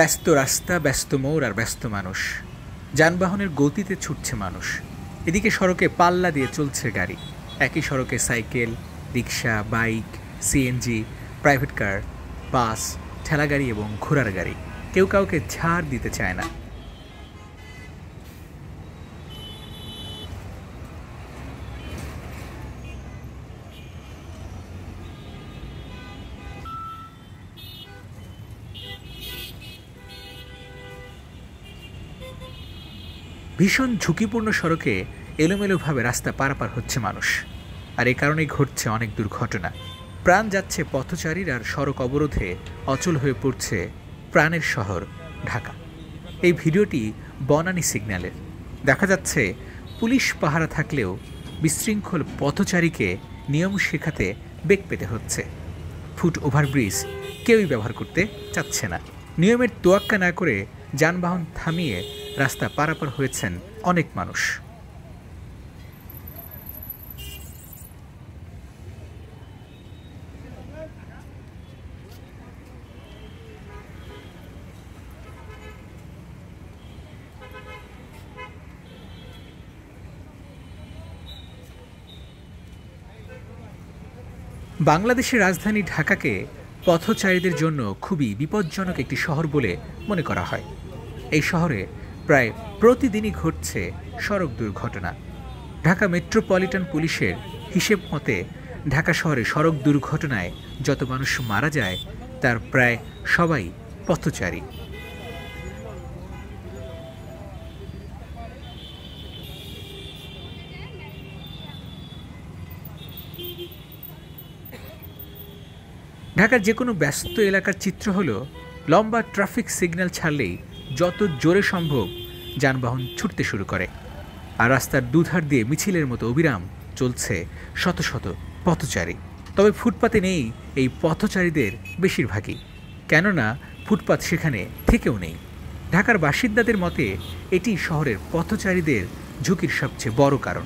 ব্যস্ত রাস্তা, ব্যস্ত মৌর আর ব্যস্ত মানুষ। যানবাহনের গতিতে ছুটছে মানুষ। এদিকে সড়কে পাল্লা দিয়ে চলছে গাড়ি। একই সড়কে cycle rickshaw bike CNG private car, bus ঠেলা গাড়ি এবং ঘোড়ার গাড়ি। কেউ কাউকে ছাড় দিতে চায় না। ভীষণ ঝুঁকিপূর্ণ সড়কে এলোমেলোভাবে রাস্তা পারাপার হচ্ছে মানুষ। আর এ কারণেই ঘটছে অনেক দুর্ঘটনা। প্রাণ যাচ্ছে পথচারীর আর সড়ক অবরোধে অচল হয়ে পড়ছে প্রাণের শহর, ঢাকা। এই ভিডিওটি বনানী সিগন্যালের। দেখা যাচ্ছে পুলিশ পাহারা থাকলেও বিশৃঙ্খল পথচারীকে নিয়ম শেখাতে বেগ পেতে হচ্ছে। ফুট ওভারব্রিজ কেউই ব্যবহার করতে চাচ্ছে না। নিয়মের তোয়াক্কা না করে যানবাহন থামিয়ে রাস্তা পারাপার হয়েছেন অনেক মানুষ। বাংলাদেশের রাজধানী ঢাকাকে পথচারীদের জন্য খুবই বিপজ্জনক একটি শহর বলে মনে করা হয়। এই শহরে প্রায় প্রতিদিনই ঘটছে সড়ক দুর্ঘটনা। ঢাকা মেট্রোপলিটন পুলিশের হিসেব মতে ঢাকা শহরে সড়ক দুর্ঘটনায় যত মানুষ মারা যায়, তার প্রায় সবাই পথচারী। ঢাকার যে কোনো ব্যস্ত এলাকার চিত্র হলো, লম্বা ট্রাফিক সিগন্যাল ছাড়লেই যত জোরে সম্ভব যানবাহন ছুটতে শুরু করে। আর রাস্তার দুধার দিয়ে মিছিলের মতো অবিরাম চলছে শত শত পথচারী। তবে ফুটপাতে নেই এই পথচারীদের বেশিরভাগই। কেননা ফুটপাত সেখানে থেকেও নেই। ঢাকার বাসিন্দাদের মতে, এটি শহরের পথচারীদের ঝুঁকির সবচেয়ে বড় কারণ।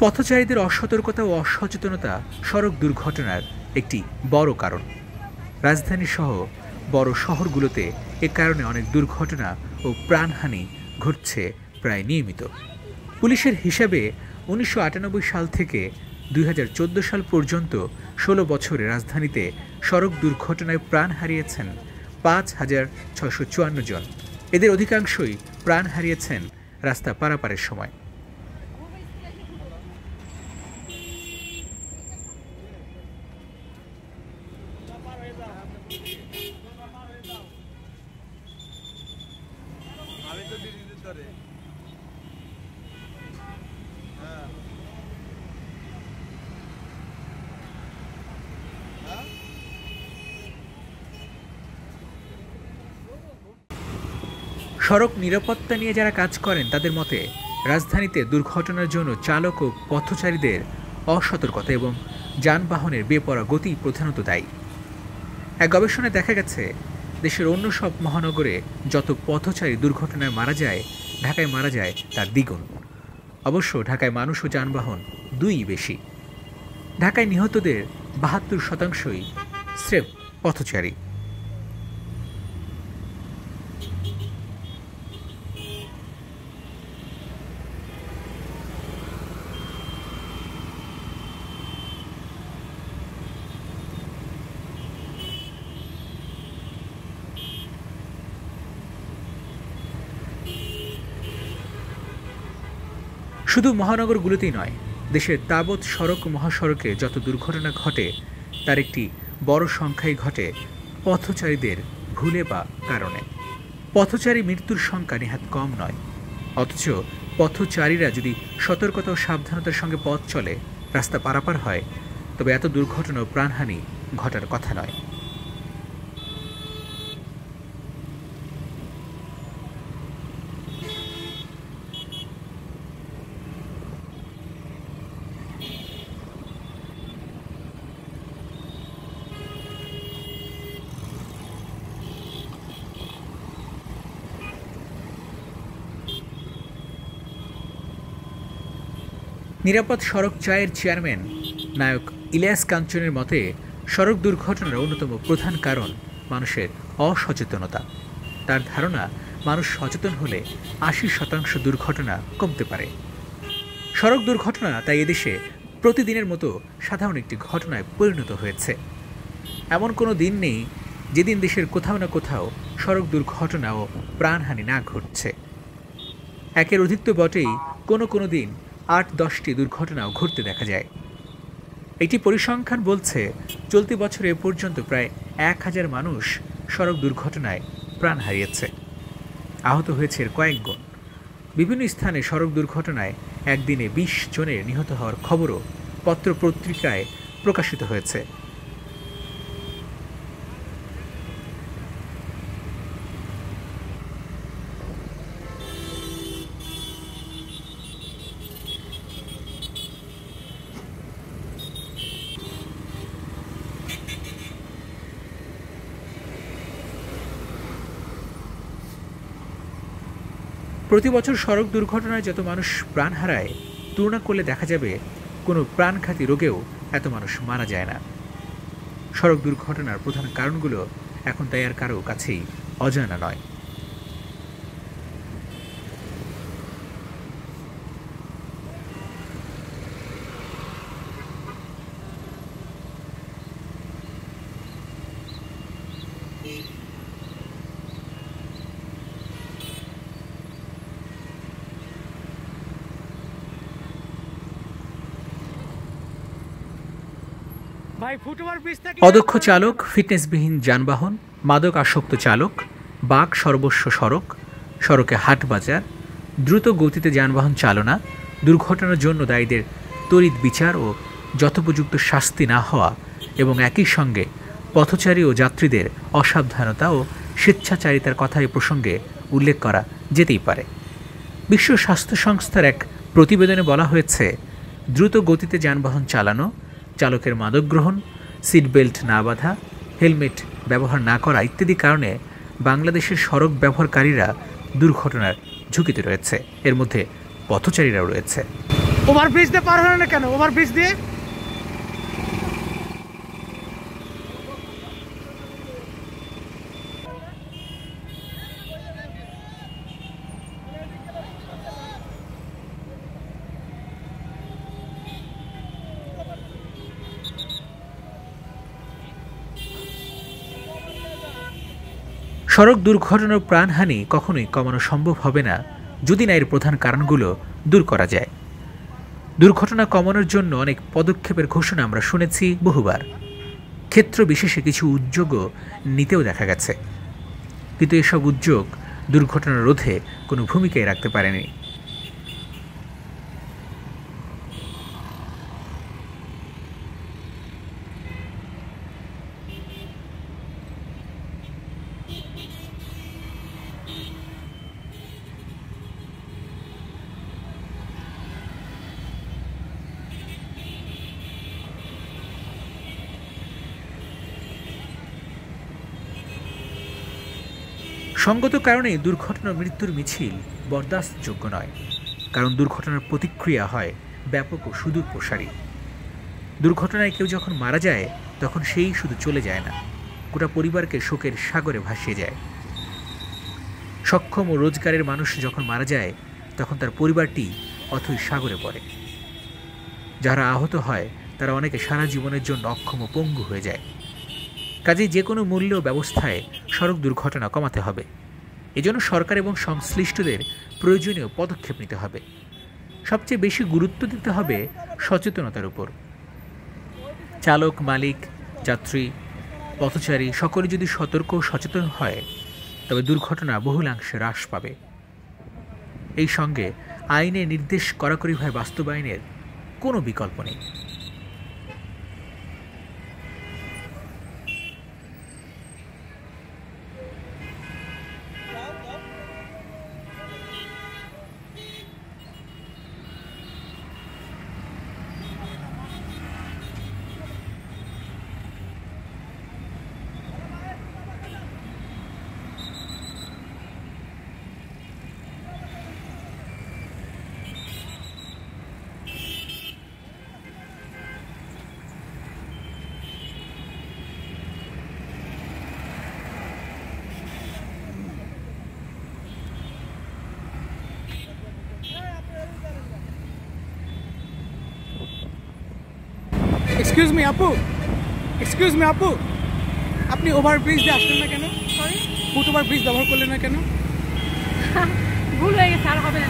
পথচারীদের অসতর্কতা ও অসচেতনতা সড়ক দুর্ঘটনার একটি বড় কারণ। রাজধানী সহ বড় শহরগুলোতে এ কারণে অনেক দুর্ঘটনা ও প্রাণহানি ঘটছে প্রায় নিয়মিত। পুলিশের হিসাবে উনিশশো আটানব্বই সাল থেকে দুই হাজার চোদ্দ সাল পর্যন্ত ষোলো বছরে রাজধানীতে সড়ক দুর্ঘটনায় প্রাণ হারিয়েছেন পাঁচ হাজার ছশো চুয়ান্ন জন। এদের অধিকাংশই প্রাণ হারিয়েছেন রাস্তা পারাপারের সময়। সড়ক নিরাপত্তা নিয়ে যারা কাজ করেন, তাদের মতে রাজধানীতে দুর্ঘটনার জন্য চালক ও পথচারীদের অসতর্কতা এবং যানবাহনের বেপরা গতি প্রধানত দায়ী। এক গবেষণায় দেখা গেছে, দেশের অন্য সব মহানগরে যত পথচারী দুর্ঘটনায় মারা যায়, ঢাকায় মারা যায় তার দ্বিগুণ। অবশ্য ঢাকায় মানুষ ও যানবাহন দুই বেশি। ঢাকায় নিহতদের বাহাত্তর শতাংশই স্রেফ পথচারী। শুধু মহানগরগুলোতেই নয়, দেশের তাবৎ সড়ক মহাসড়কে যত দুর্ঘটনা ঘটে, তার একটি বড় সংখ্যাই ঘটে পথচারীদের ভুলে বা কারণে। পথচারী মৃত্যুর সংখ্যা নেহাত কম নয়, অথচ পথচারীরা যদি সতর্কতা ও সাবধানতার সঙ্গে পথ চলে, রাস্তা পারাপার হয়, তবে এত দুর্ঘটনা ও প্রাণহানি ঘটার কথা নয়। নিরাপদ সড়ক চায়ের চেয়ারম্যান নায়ক ইলিয়াস কাঞ্চনের মতে, সড়ক দুর্ঘটনার অন্যতম প্রধান কারণ মানুষের অসচেতনতা। তার ধারণা, মানুষ সচেতন হলে আশি শতাংশ দুর্ঘটনা কমতে পারে। সড়ক দুর্ঘটনা তাই এদেশে প্রতিদিনের মতো সাধারণ একটি ঘটনায় পরিণত হয়েছে। এমন কোনো দিন নেই যেদিন দেশের কোথাও না কোথাও সড়ক দুর্ঘটনা ও প্রাণহানি না ঘটছে। একের অধিক তো বটেই কোনো কোনো দিন আট দশটি দুর্ঘটনাও ঘটতে দেখা যায়। এটি পরিসংখ্যান বলছে, চলতি বছর এ পর্যন্ত প্রায় এক হাজার মানুষ সড়ক দুর্ঘটনায় প্রাণ হারিয়েছে। আহত হয়েছে এর কয়েক গুণ বিভিন্ন স্থানে সড়ক দুর্ঘটনায় একদিনে বিশ জনের নিহত হওয়ার খবরও পত্র পত্রিকায় প্রকাশিত হয়েছে। প্রতি বছর সড়ক দুর্ঘটনায় যত মানুষ প্রাণ হারায়, তুলনা করলে দেখা যাবে কোনো প্রাণঘাতী রোগেও এত মানুষ মারা যায় না। সড়ক দুর্ঘটনার প্রধান কারণগুলো এখন তাই আর কারও কাছেই অজানা নয়। অদক্ষ চালক ফিটনেসবিহীন যানবাহন মাদক আসক্ত চালক বাক সর্বস্ব সড়ক সড়কে হাট বাজার দ্রুত গতিতে যানবাহন চালনা দুর্ঘটনার জন্য দায়ীদের তড়িৎ বিচার ও যথোপযুক্ত শাস্তি না হওয়া এবং একই সঙ্গে পথচারী ও যাত্রীদের অসাবধানতা ও স্বেচ্ছাচারিতার কথা এ প্রসঙ্গে উল্লেখ করা যেতেই পারে। বিশ্ব স্বাস্থ্য সংস্থার এক প্রতিবেদনে বলা হয়েছে দ্রুত গতিতে যানবাহন চালানো চালকের মাদক গ্রহণ, সিট বেল্ট না বাঁধা, হেলমেট ব্যবহার না করা ইত্যাদি কারণে বাংলাদেশের সড়ক ব্যবহারকারীরা দুর্ঘটনার ঝুঁকিতে রয়েছে। এর মধ্যে পথচারীরাও রয়েছে। ওভারব্রিজ দিয়ে পার হয় না কেন? ওভারব্রিজ দিয়ে? সড়ক দুর্ঘটনার প্রাণহানি কখনোই কমানো সম্ভব হবে না, যদি না এর প্রধান কারণগুলো দূর করা যায়। দুর্ঘটনা কমানোর জন্য অনেক পদক্ষেপের ঘোষণা আমরা শুনেছি বহুবার। ক্ষেত্র বিশেষে কিছু উদ্যোগও নিতেও দেখা গেছে। কিন্তু এসব উদ্যোগ দুর্ঘটনা রোধে কোনো ভূমিকাই রাখতে পারেনি। সঙ্গত কারণে দুর্ঘটনা মৃত্যুর মিছিল বরদাস্তযোগ্য নয়। কারণ দুর্ঘটনার প্রতিক্রিয়া হয় ব্যাপক ও সুদূর প্রসারী। দুর্ঘটনায় কেউ যখন মারা যায়, তখন সেই শুধু চলে যায় না, গোটা পরিবারকে শোকের সাগরে ভাসিয়ে যায়। সক্ষম ও রোজগারের মানুষ যখন মারা যায়, তখন তার পরিবারটি অথই সাগরে পড়ে। যারা আহত হয়, তারা অনেকে সারা জীবনের জন্য অক্ষম ও পঙ্গু হয়ে যায়। কাজেই যে কোনো মূল্য ব্যবস্থায় সড়ক দুর্ঘটনা কমাতে হবে। এজন্য সরকার এবং সংশ্লিষ্টদের প্রয়োজনীয় পদক্ষেপ নিতে হবে। সবচেয়ে বেশি গুরুত্ব দিতে হবে সচেতনতার উপর। চালক, মালিক, যাত্রী, পথচারী সকলে যদি সতর্ক ও সচেতন হয়, তবে দুর্ঘটনা বহুলাংশে হ্রাস পাবে। এই সঙ্গে আইনে নির্দেশ কড়াকড়িভাবে বাস্তবায়নের কোনো বিকল্প নেই। এক্সকিউজ মি আপু এক্সকিউজ মি আপু আপনি ওভার ব্রিজ দিয়ে আসলেন না কেন? সরি ফুট ওভার ব্রিজ ব্যবহার করলেন না কেন? ভুল হয়ে গেছে আর হবে না।